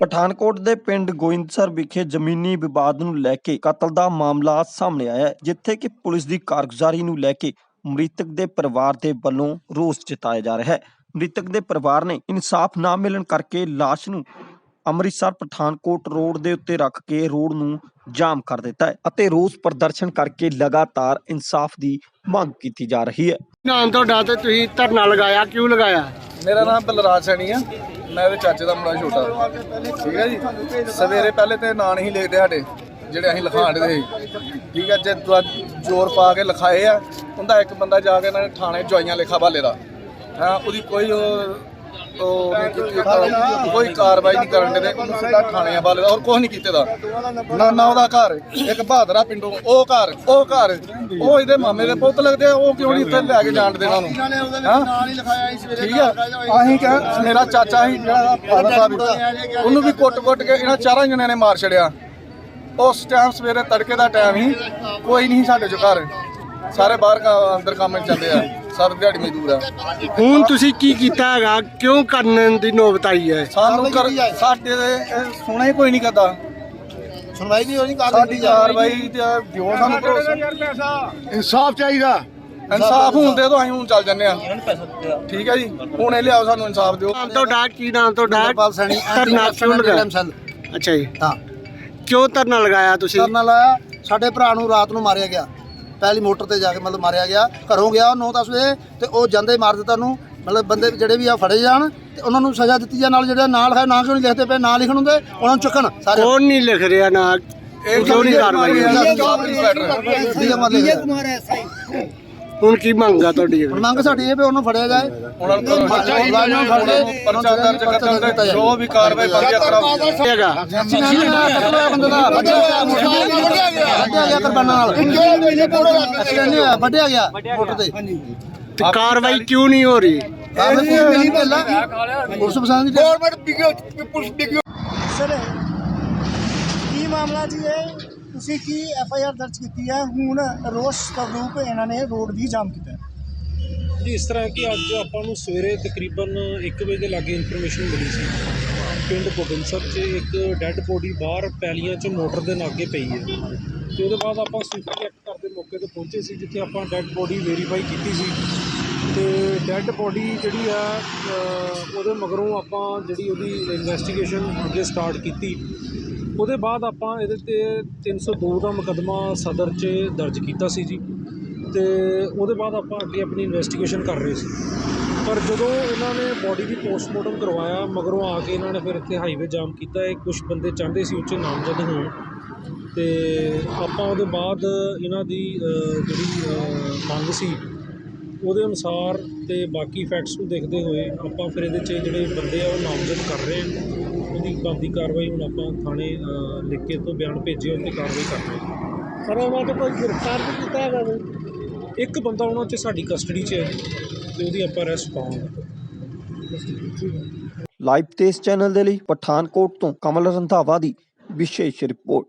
ਪਠਾਨਕੋਟ ਦੇ ਪਿੰਡ ਗੋਇੰਦਸਰ ਵਿਖੇ ਜ਼ਮੀਨੀ ਵਿਵਾਦ ਨੂੰ ਲੈ ਕੇ ਕਤਲ ਦਾ ਮਾਮਲਾ ਸਾਹਮਣੇ ਆਇਆ ਹੈ, ਜਿੱਥੇ ਕਿ ਪੁਲਿਸ ਦੀ ਕਾਰਗੁਜ਼ਾਰੀ ਨੂੰ ਲੈ ਕੇ ਮ੍ਰਿਤਕ ਦੇ ਪਰਿਵਾਰ ਦੇ ਵੱਲੋਂ ਰੋਸ ਜਤਾਇਆ ਜਾ ਰਿਹਾ ਹੈ। ਮ੍ਰਿਤਕ ਦੇ ਪਰਿਵਾਰ ਨੇ ਇਨਸਾਫ ਨਾ ਮਿਲਣ ਕਰਕੇ ਲਾਸ਼ ਨੂੰ ਅੰਮ੍ਰਿਤਸਰ ਪਠਾਨਕੋਟ ਰੋਡ ਦੇ ਉੱਤੇ ਰੱਖ ਕੇ ਰੋਡ ਨੂੰ ਜਾਮ ਕਰ ਦਿੱਤਾ ਹੈ ਅਤੇ ਰੋਸ ਪ੍ਰਦਰਸ਼ਨ ਕਰਕੇ ਲਗਾਤਾਰ ਇਨਸਾਫ ਦੀ ਮੰਗ ਕੀਤੀ ਜਾ ਰਹੀ ਹੈ। ਨਾਮ ਤੁਹਾਡਾ ਤੇ ਤੁਸੀਂ ਧਰਨਾ ਲਗਾਇਆ ਕਿਉਂ ਲਗਾਇਆ? ਮੇਰਾ ਨਾਮ ਬਲਰਾਜ ਸੈਣੀ ਆ। ਮੈਂ ਇਹਦੇ ਚਾਚੇ ਦਾ ਮੁੰਡਾ ਛੋਟਾ। ਠੀਕ ਹੈ ਜੀ? ਸਵੇਰੇ ਪਹਿਲੇ ਤੇ ਨਾਂ ਨਹੀਂ ਲਿਖਦੇ ਸਾਡੇ ਜਿਹੜੇ ਅਸੀਂ ਲਿਖਾਣ ਦੇ ਸੀ। ਠੀਕ ਹੈ ਜੇ ਜ਼ੋਰ ਪਾ ਕੇ ਲਿਖਾਏ ਆ ਉਹਦਾ ਇੱਕ ਬੰਦਾ ਜਾ ਕੇ ਇਹਨਾਂ ਨੇ ਥਾਣੇ ਜੁਆਈਆਂ ਲਿਖਾ ਬਾਲੇ ਦਾ। ਹਾਂ ਉਹਦੀ ਕੋਈ ਉਹ ਕੋਈ ਕਾਰਵਾਈ ਨਹੀਂ ਕਰਨ ਦੇ ਉਹਨੂੰ ਸਿੱਧਾ ਥਾਣੇ ਬਾਲੇ ਦਾ ਹੋਰ ਕੁਝ ਨਹੀਂ ਕੀਤੇ ਦਾ। ਨਾ ਨਾ ਉਹਦਾ ਘਰ ਇੱਕ ਬਹਾਦਰਾ ਪਿੰਡੋਂ ਉਹ ਘਰ ਉਹ ਘਰ ਉਹ ਇਹਦੇ ਮਾਮੇ ਦੇ ਪੁੱਤ ਲੱਗਦੇ ਆ ਉਹ ਕਿਉਂ ਨਹੀਂ ਇੱਥੇ ਲੈ ਕੇ ਜਾਣ ਦੇਣਾ ਉਹਨੂੰ? ਹਾਂ? ਠੀਕ ਆ। ਅਸੀਂ ਕਹਾਂ ਮੇਰਾ ਚਾਚਾ ਸੀ ਜਿਹੜਾ ਫਾਦਰ ਸਾਹਿਬ। ਉਹਨੂੰ ਵੀ ਕੁੱਟ-ਕੁੱਟ ਕੇ ਇਹਨਾਂ ਚਾਰਾਂ ਜਣਿਆਂ ਨੇ ਮਾਰ ਛੜਿਆ ਉਸ ਟਾਈਮ ਸਵੇਰੇ ਤੜਕੇ ਦਾ ਟਾਈਮ ਹੀ ਕੋਈ ਨਹੀਂ ਸੀ ਸਾਡੇ ਚੋਂ ਘਰ। ਸਾਰੇ ਬਾਹਰ ਕ- ਅੰਦਰ ਕੰਮ ਚੱਲਦੇ ਆ। ਸਭ ਦਿਹਾੜੀ ਮਜ਼ਦੂਰ ਆ। ਹੁਣ ਤੁਸੀਂ ਕੀ ਕੀਤਾ ਹੈਗਾ? ਕਿਉਂ ਕਰਨ ਦੀ ਨੌਬਤ ਆਈ ਹੈ? ਸਾਨੂੰ ਕਰ ਸਾਡੇ ਦੇ ਇਹ ਸੁਣਾ ਹੀ ਕੋਈ ਨਹੀਂ ਕਰਦਾ ਸੁਣਵਾਈ ਨਹੀਂ ਹੋਣੀ ਸਾਡੀ ਕਾਰਵਾਈ ਤੇ ਦਿਓ ਸਾਨੂੰ ਭਰੋਸਾ। ਇਨਸਾਫ ਚਾਹੀਦਾ। ਇਨਸਾਫ ਹੁਣ ਦੇ ਦੋ ਅਸੀਂ ਹੁਣ ਚੱਲ ਜੰਨੇ ਆ। ਠੀਕ ਹੈ ਜੀ? ਹੁਣ ਇਹ ਲਿਆਓ ਸਾਨੂੰ ਇਨਸਾਫ ਦਿਓ। ਨਾਮ ਤੁਹਾਡਾ ਕੀ ਨਾਮ ਤੁਹਾਡਾ ਪਾਲ ਸੈਣੀ ਧਰਨਾ ਕਿਉਂ ਲਗਾਇਆ? ਅੱਛਾ ਜੀ। ਹਾਂ। ਕਿਉਂ ਧਰਨਾ ਲਗਾਇਆ ਤੁਸੀਂ? ਧਰਨਾ ਲਾਇਆ ਸਾਡੇ ਭਰਾ ਨੂੰ ਰਾਤ ਨੂੰ ਮਾਰਿਆ ਗਿਆ। ਪਹਿਲੀ ਮੋਟਰ ਤੇ ਜਾ ਕੇ ਮਤਲਬ ਮਾਰਿਆ ਗਿਆ ਘਰੋਂ ਗਿਆ 9-10 ਵਜੇ ਤੇ ਉਹ ਜਾਂਦੇ ਮਾਰ ਦਿੱਤਾ ਨੂੰ ਮਤਲਬ ਬੰਦੇ ਜਿਹੜੇ ਵੀ ਆ ਫੜੇ ਜਾਣ ਤੇ ਉਹਨਾਂ ਨੂੰ ਸਜ਼ਾ ਦਿੱਤੀ ਜਾ ਨਾਲ ਜਿਹੜਾ ਨਾਲ ਹੈ ਨਾਂ ਕਿਉਂ ਨਹੀਂ ਲਿਖਦੇ ਪਏ ਨਾਂ ਲਿਖਣ ਹੁੰਦੇ ਉਹਨਾਂ ਨੂੰ ਚੁੱਕਣ ਸਾਰੇ। ਕੌਣ ਨਹੀਂ ਲਿਖ ਰਿਹਾ ਨਾ? ਇਹ ਕਿਉਂ ਨਹੀਂ ਕਾਰਵਾਈ ਹੋਈ? ਹੈ ਮਤਲਬ ਹੁਣ ਕੀ ਮੰਗਾ ਤੁਹਾਡੀ ਹੁਣ ਮੰਗ ਸਾਡੀ ਇਹ ਵੀ ਉਹਨੂੰ ਫੜਿਆ ਜਾਏ ਉਹਨਾਂ ਨੂੰ ਮੁਲਾਜ਼ਮਾਂ ਨੂੰ ਫੜ ਕੇ ਪਰਚਾ ਦਰਜ ਕਰਨ ਦੇ ਜੋ ਵੀ ਕਾਰਵਾਈ ਹੈਗਾ ਬੰਦੇ ਦਾ ਗਿਆ ਵੱਢਿਆ ਗਿਆ ਵੱਢਿਆ ਗਿਆ ਕਰਬਾਨਾਂ ਨਾਲ ਐਕਸੀਡੈਂਟ ਨਹੀਂ ਹੋਇਆ ਵੱਢਿਆ ਗਿਆ ਮੋਟਰ ਤੇ ਤੇ ਕਾਰਵਾਈ ਕਿਉਂ ਨਹੀਂ ਹੋ ਰਹੀ ਪੁਲਿਸ ਪਸੰਦ ਦੀ ਗਵਰਨਮੈਂਟ ਸਰ ਕੀ ਮਾਮਲਾ ਜੀ ਇਹ ਤੁਸੀਂ ਕੀ ਐਫ ਆਈ ਆਰ ਦਰਜ ਕੀਤੀ ਹੈ? ਹੁਣ ਰੋਸ ਸਵਰੂਪ ਇਹਨਾਂ ਨੇ ਰੋਡ ਵੀ ਜਾਮ ਕੀਤਾ ਹੈ। ਜੀ, ਇਸ ਤਰ੍ਹਾਂ ਕਿ ਅੱਜ ਆਪਾਂ ਨੂੰ ਸਵੇਰੇ ਤਕਰੀਬਨ 1 ਵਜੇ ਦੇ ਲਾਗੇ ਇਨਫੋਰਮੇਸ਼ਨ ਮਿਲੀ ਸੀ। ਪਿੰਡ ਗੋਬਿੰਦਸਰ 'ਚ ਇੱਕ ਡੈੱਡ ਬੋਡੀ ਬਾਹਰ ਪੈਲੀਆਂ 'ਚ ਮੋਟਰ ਦੇ ਲਾਗੇ ਪਈ ਹੈ। ਤੇ ਉਹਦੇ ਬਾਅਦ ਆਪਾਂ ਸਵਿਫਟ ਐਕਟ ਕਰਦੇ ਮੌਕੇ ਤੇ ਪਹੁੰਚੇ ਸੀ, ਜਿੱਥੇ ਆਪਾਂ ਡੈੱਡ ਬੋਡੀ ਵੈਰੀਫਾਈ ਕੀਤੀ ਸੀ। ਤੇ ਡੈੱਡ ਬੋਡੀ ਜਿਹੜੀ ਆ ਉਹਦੇ ਮਗਰੋਂ ਆਪਾਂ ਜਿਹੜੀ ਉਹਦੀ ਇਨਵੈਸਟੀਗੇਸ਼ਨ ਅੱਗੇ ਸਟਾਰਟ ਕੀਤੀ। ਉਹਦੇ ਬਾਅਦ ਆਪਾਂ ਇਹਦੇ ਤੇ 302 ਦਾ ਮੁਕੱਦਮਾ ਸਦਰ 'ਚ ਦਰਜ ਕੀਤਾ ਸੀ ਜੀ। ਤੇ ਉਹਦੇ ਬਾਅਦ ਆਪਾਂ ਅੱਗੇ ਆਪਣੀ ਇਨਵੈਸਟੀਗੇਸ਼ਨ ਕਰ ਰਹੇ ਸੀ। ਪਰ ਜਦੋਂ ਉਹਨਾਂ ਨੇ ਬੋਡੀ ਦੀ ਪੋਸਟਮਾਰਟਮ ਕਰਵਾਇਆ, ਮਗਰੋਂ ਆ ਕੇ ਇਹਨਾਂ ਨੇ ਫਿਰ ਇੱਥੇ ਹਾਈਵੇ ਜਾਮ ਕੀਤਾ। ਇਹ ਕੁਝ ਬੰਦੇ ਚਾਹੁੰਦੇ ਸੀ ਉੱਚੇ ਨਾਮਜ਼ਦ ਹੋਣ। ਤੇ ਆਪਾਂ ਉਹਦੇ ਬਾਅਦ ਇਹਨਾਂ ਦੀ ਜਿਹੜੀ ਮੰਗ ਸੀ, ਉਹਦੇ ਅਨੁਸਾਰ ਤੇ ਬਾਕੀ ਫੈਕਟਸ ਨੂੰ ਦੇਖਦੇ ਹੋਏ ਆਪਾਂ ਫਿਰ ਇਹਦੇ 'ਚ ਜਿਹੜੇ ਬੰਦੇ ਆ ਉਹ ਨਾਮਜ਼ਦ ਕਰ ਰਹੇ ਹਾਂ ਉਹਦੀ ਬਣਦੀ ਕਾਰਵਾਈ ਹੁਣ ਆਪਾਂ ਥਾਣੇ ਲਿਖ ਕੇ ਤੋਂ ਬਿਆਨ ਭੇਜੇ ਉੱਤੇ ਕਾਰਵਾਈ ਕਰ ਰਹੇ ਹਾਂ। ਸਰ ਉਹਨਾਂ ਤੋਂ ਕੋਈ ਗ੍ਰਿਫਤਾਰ ਵੀ ਕੀਤਾ ਹੈਗਾ ਕੋਈ। ਇੱਕ ਬੰਦਾ ਉਹਨਾਂ 'ਚ ਸਾਡੀ ਕਸਟਡੀ 'ਚ ਹੈ ਤੇ ਉਹਦੀ ਆਪਾਂ ਅਰੈਸਟ ਪਾਵਾਂਗੇ। ਲਾਈਵ ਤੇਜ਼ ਚੈਨਲ ਦੇ ਲਈ ਪਠਾਨਕੋਟ ਤੋਂ ਕਮਲ ਰੰਧਾਵਾ ਦੀ ਵਿਸ਼ੇਸ਼ ਰਿਪੋਰਟ।